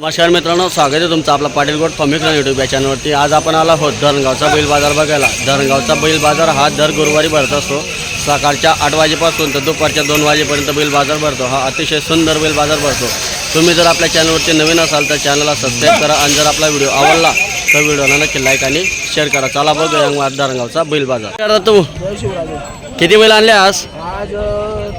नमस्कार मित्रांनो स्वागत आहे तुमचं आपला पाटील गोट फॉर्मिक्स यूट्यूब या चॅनलवरती आज आपण आलो आहोत धरणगावचा बैल बाजार बघायला. धरणगावचा बैल बाजार हा दर गुरुवारी भरत असतो. सकाळच्या आठ वाजेपासून तर दुपारच्या दोन वाजेपर्यंत बैल बाजार भरतो. हा अतिशय सुंदर बैल बाजार भरतो. तुम्ही जर आपल्या चॅनलवरती नवीन असाल तर चॅनलला सबस्क्राईब करा आणि जर आपला व्हिडिओ आवडला तर व्हिडिओला नक्की लाईक आणि शेअर करा. चला आज धरणगावचा बैल बाजार. तू किती बैल आणले आज? आज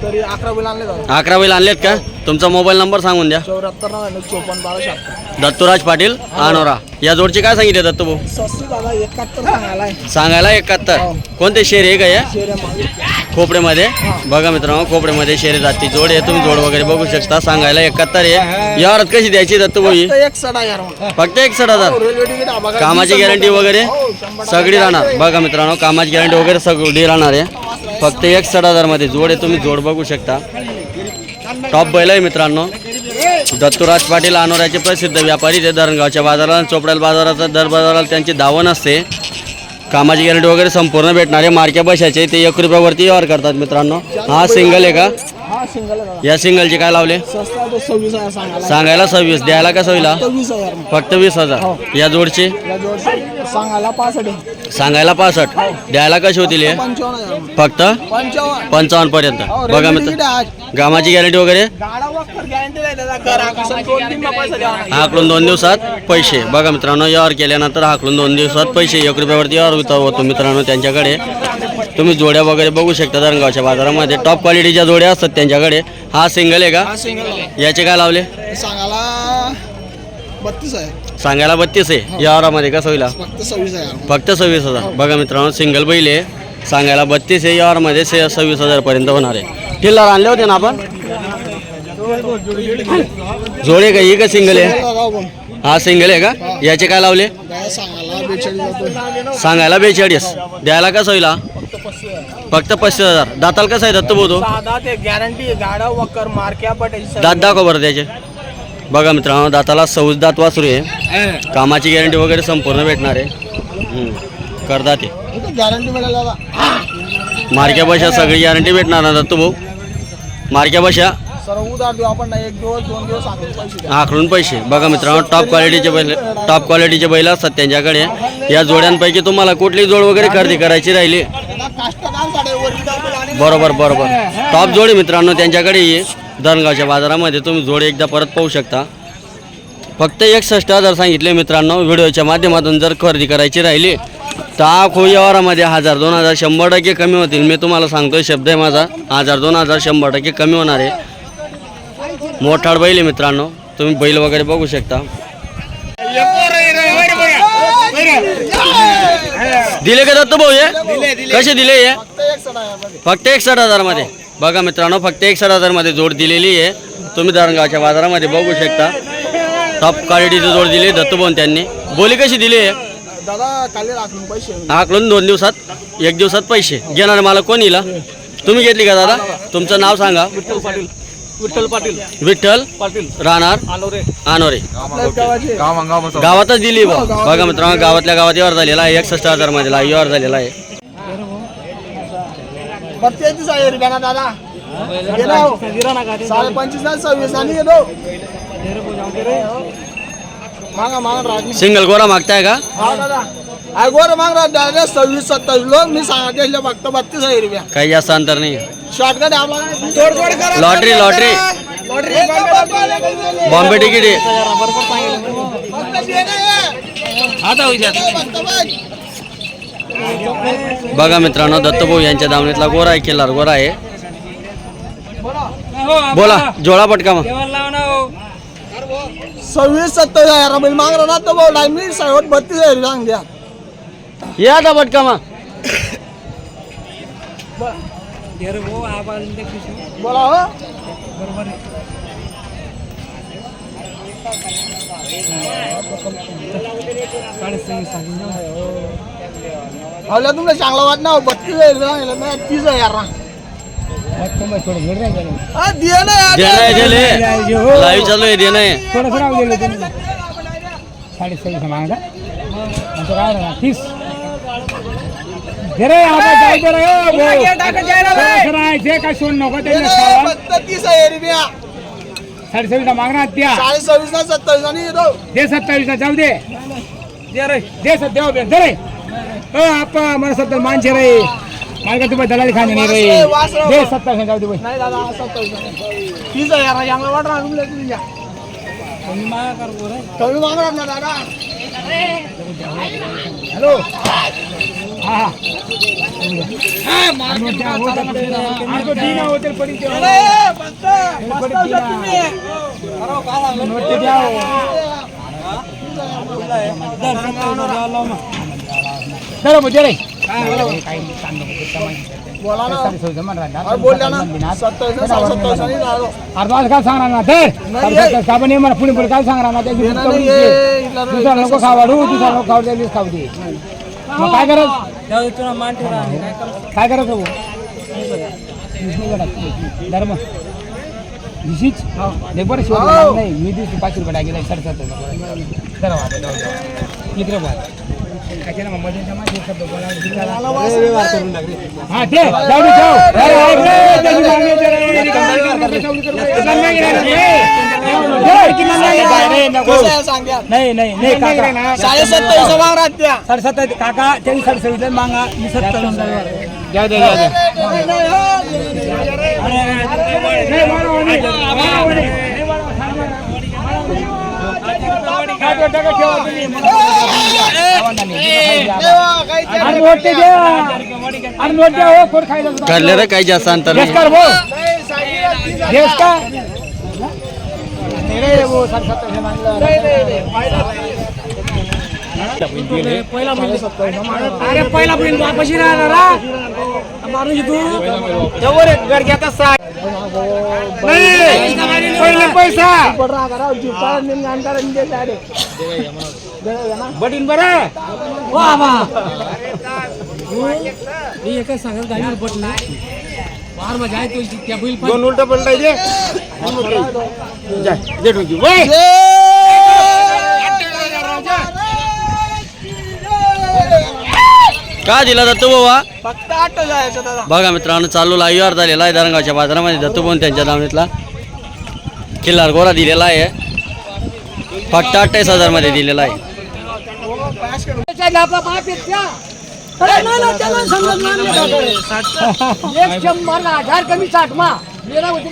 तरी अकरा बिल आणले जातात अकरा बैल आणलेत का? तुमचा मोबाईल नंबर सांगून द्या. चौऱ्याहत्तर नव्याण्णव चोपन्न बारा शहात्तर. दत्तूराज पाटील अनोरा. या जोडचे काय सांगितले दत्तू भाऊ? सस्ती दादा एकाहत्तर सांगायला एकाहत्तर. कोणते शेर आहे का या? शेरे मागे खोपड्यामध्ये बघा मित्रांनो खोपड्यामध्ये शेरे जाती जोड आहे. तुम्ही जोड वगैरे बघू शकता. सांगायला एकाहत्तर आहे. यावरात कशी द्यायची दत्तू भाऊ ही? फक्त एक सडा यार. फक्त एकसठ हजार रेल्वे तिकीट हा बघा. कामाची गॅरंटी वगैरे हो, सगळी राहणार. बघा मित्रांनो कामाची गॅरंटी वगैरे सगळी राहणार आहे. फक्त एक एकसठ हजारमध्ये जोड आहे तुम्ही जोड बघू शकता. टॉप बैल आहे मित्रांनो. दत्तूराज पाटील अनोऱ्याचे प्रसिद्ध व्यापारी ते धरणगावच्या बाजाराला चोपड्याला बाजाराचा दर बाजाराला त्यांची दावण असते. कामाची गॅरंटी वगैरे संपूर्ण भेटणारे मार्के बशाचे ते एक रुपयावरती व्यवहार करतात मित्रांनो. हा सिंगल आहे का? या सिंगलचे काय लावले? सांगायला सव्वीस. द्यायला का सव्वीला फक्त वीस हजार. या जोडचे? सांगायला पासष्ट. सांगायला पासष्ट. द्यायला कशी होतील हे? पंचावन्न. फक्त? पंचावन्न. पंचावन्न पर्यंत. हो, बघा मित्र. कामाची गॅरंटी वगैरे. हाकलून दोन दिवसात पैसे. बघा मित्रांनो यावर केल्यानंतर हाकलून दोन दिवसात पैसे. एक रुपयावरती यावर होता होतो मित्रांनो त्यांच्याकडे. तुम्ही जोड्या वगैरे बघू शकता धरणगावच्या बाजारामध्ये. टॉप क्वालिटीच्या जोड्या असतात त्यांच्याकडे. हा सिंगल आहे का? हा. याचे काय लावले? सांगायला बत्तीस आहे. सांगायला बत्तीस आहे. यावरामध्ये कसं होईल? हा? फक्त सव्वीस आहे. फक्त सव्वीस हजार. बघा मित्रांनो सिंगल बैल आहे. सांगायला बत्तीस आहे. यावरमध्ये से सव्वीस हजारपर्यंत होणार आहे. टिल्लर आणले होते ना आपण? जोडे का? ही का सिंगल आहे. हा सिंगल आहे का? याचे काय लावले? सांगायला बेचाळीस द्यायला कसं होईल हा? फक्त पस्तीस हजार. दाताल कसं आहे दत्त बोधो साधा ते गॅरंटी गाडा वकर मारक्या पटायची दात दाखव बरं त्याचे. बघा मित्रांनो दाताला सौज दात वासरू आहे. कामाची गॅरंटी वगैरे संपूर्ण भेटणार आहे. मिळाली दादा मार्क्या बशा सगळी गॅरंटी भेटणार ना दत्तू भाऊ? मार्क्या दिवस सांगून पैसे द्या. आखडून पैसे. बघा मित्रांनो टॉप क्वालिटीचे बैल टॉप क्वालिटीचे बैल असतात त्यांच्याकडे. या जोड्यांपैकी तुम्हाला कुठली जोड वगैरे खरेदी करायची राहिली? बरोबर बरोबर. टॉप जोडी मित्रांनो त्यांच्याकडे ये धरणगावच्या बाजारामध्ये तुम्ही जोडी एकदा परत पाहू शकता. फक्त एकसष्ट हजार सांगितले मित्रांनो व्हिडिओच्या माध्यमातून जर खरेदी करायची राहिली तर हा खो व्यवहारामध्ये हजार दोन हजार शंभर टक्के कमी होतील. मी तुम्हाला सांगतोय शब्द आहे माझा हजार दोन हजार शंभर टक्के कमी होणार आहे. मोठाड बैल आहे मित्रांनो तुम्ही बैल वगैरे बघू शकता. दिले का दत्त भाऊ हे? कसे दिले हे? फक्त एक सडा आहे मध्ये. बघा मित्रांनो फक्त एकसठ हजारमध्ये जोड दिलेली आहे. तुम्ही धरणगावच्या बाजारामध्ये बघू शकता. टॉप क्वालिटीची जोड दिली दत्तभवन त्यांनी. बोली कशी दिली आहे? दादा काले पैसे. आकलून दोन दिवसात एक दिवसात पैसे. घेणार मला कोण येईल तुम्ही घेतली का दादा? तुमचं नाव सांगा. विठ्ठल पाटील. विठ्ठल पाटील. विठ्ठल पाटील. राहणार? आनोरे. गावातच दिली बा. बघा मित्रांनो गावातल्या गावात व्यवहार झालेला आहे. एकसष्ट हजारमध्ये ला- व्यवहार झालेला आहे. बत्तीस आहे रुपया ना दादा ना हो. साडे पंचवीस आणि सव्वीस आणि घे दो मागा मागा राज. सिंगल गोरा मागताय का? हा दादा अरे गोर माग राज दादा सव्वीस सत्तावीस लोक मी सांगितले फक्त बत्तीस आहे रुपया. काही जास्त अंतर नाही. शॉर्टकट आम्हाला तोड तोड करा. Lottery lottery lottery Bombay ticket आहे. बघा मित्रांनो दत्तभाऊ यांच्या दावणीतला गोरा आहे किल्लार गोरा आहे. बोला जोळा पटका मग. सव्वीस सत्तावीस हजार रुपये माग ना तो भाऊ. मी साहेब बत्तीस आहे सांग द्या. या आता पटका मग. बोला हो. हवल्या तुमला चांगला वाट ना बत्तीस आहे तीस आहे यार. हा. देणं आहे लाईव्ह साडेसव्वीस मागला तीस. रे आता जाऊ दे रे, भाऊ. आहे, जे काय सोड नको त्यांना खावा. तीस आहे रुपया साडे सव्वीसला मागणार द्या. साडे सव्वीस ना सत्तावीस आणि दे सत्तावीसला जाऊ दे. दे रे दे सत्या दे रे. अ आप्पा मला सत्तर मानशे रे मला का तुम्हाला दलाली खाणे नाही रे वासरे, दे सत्तावीस जाऊ दे बाई नाही दादा सत्तावीस तीस आहे यार यांना वाटणार तुमल्या तुझ्या कमी मागणार ना दादा हॅलो हा हा आणि त्या होतं- आणि तो डिना होतेल पडी ते. अरे, मस्त, मस्त औषध तुम्ही. नोट ते द्या हो. चला मग दे रे बोला ना. बोलल्या ना. सत्तावीस सत्तावीस आणि दादा अरे मला काय सांगणार ना तर हे मला पुढे पुढे काय सांगणार ना दुसरा नको खावाडू दुसरा नको खाऊ दे खाऊ दे. मग काय करत? काय करत हो धर्म. दिशीच बरं शिवाय हो. नाही. मी दिवशी पाचशे रुपये टाकेल साडे सत्तर जरा नाही नाही नाही काका साडे सत्तावीस मागणार त्या साडे सत्तावीस काका त्यांनी साडे सव्वीस मागा मी सत्तावीस द्या द्या द्या द्या नाही, नाही, हो. नाही, वाढवा, नाही. वाढवा, नाही. काय तो टका ठेवा तुम्ही. देवा, काही ते- अरे नोट ते द्या अरे नोट द्या हो कोण खायला सुद्धा. करले रे काही जास्त अंतर हे मानलं. नाही, नाही, नाही. फायदा अरे पहिला पण वापशी राहणार हा? माणूस तू जवळ घर घेता पहिले पैसा. पण. बटीन बरं. वा वा. मी एका सांगत गाडीवर मजा आहे तो त्या बैल पण दोन उलट ठोकी. वय. का दिला दत्तू बाबा? बघा मित्रांनो चालू लाईव्हर झालेला आहे धरणगावच्या बाजारामध्ये. दत्तूभाऊन त्यांच्या दावणीतला. किल्लार गोरा दिलेला आहे फक्त अठ्ठावीस हजारमध्ये दिलेला आहे हजार कमी साठ मा मेरा मध्ये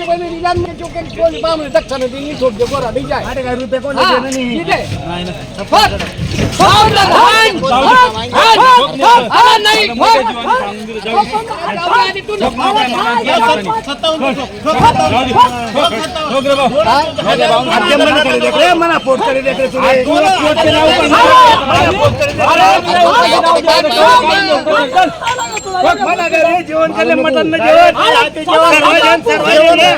जो दे गोरा नाही जाय अरे काय रुपये कोण हा, देणं नाही. ठीक लगा. મના પોટ કરી દે તું પોટ કરી जेवण केले मटण न जेवण सर्वजण सर्वजण रे.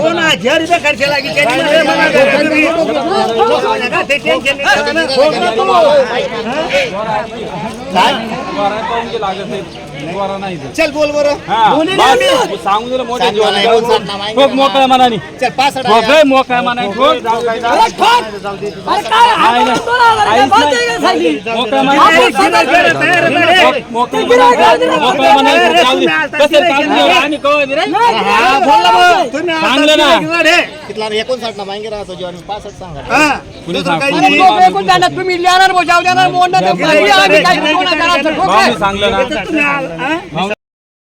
हो ना, हजार रुपये खर्च लागेल हो. चल बोल बरं. ना. खूप मोकळ्या मनाने. चल पासष्ट मोकळ्या मोकळ्या मनाने. अरे काय? दोन हजार आहे का? मोकळ्या. मोकळ्या जाऊ दे. कसं चांगलं आम्ही दे रे. हा, ना चांगलं ना. वाढे? हा. कुणी दुसरं सांग- अरे कोण जाणार? तुम्ही लिहिणार, देणार, मोडणार, आम्ही काय मी सांगलं ना. Huh?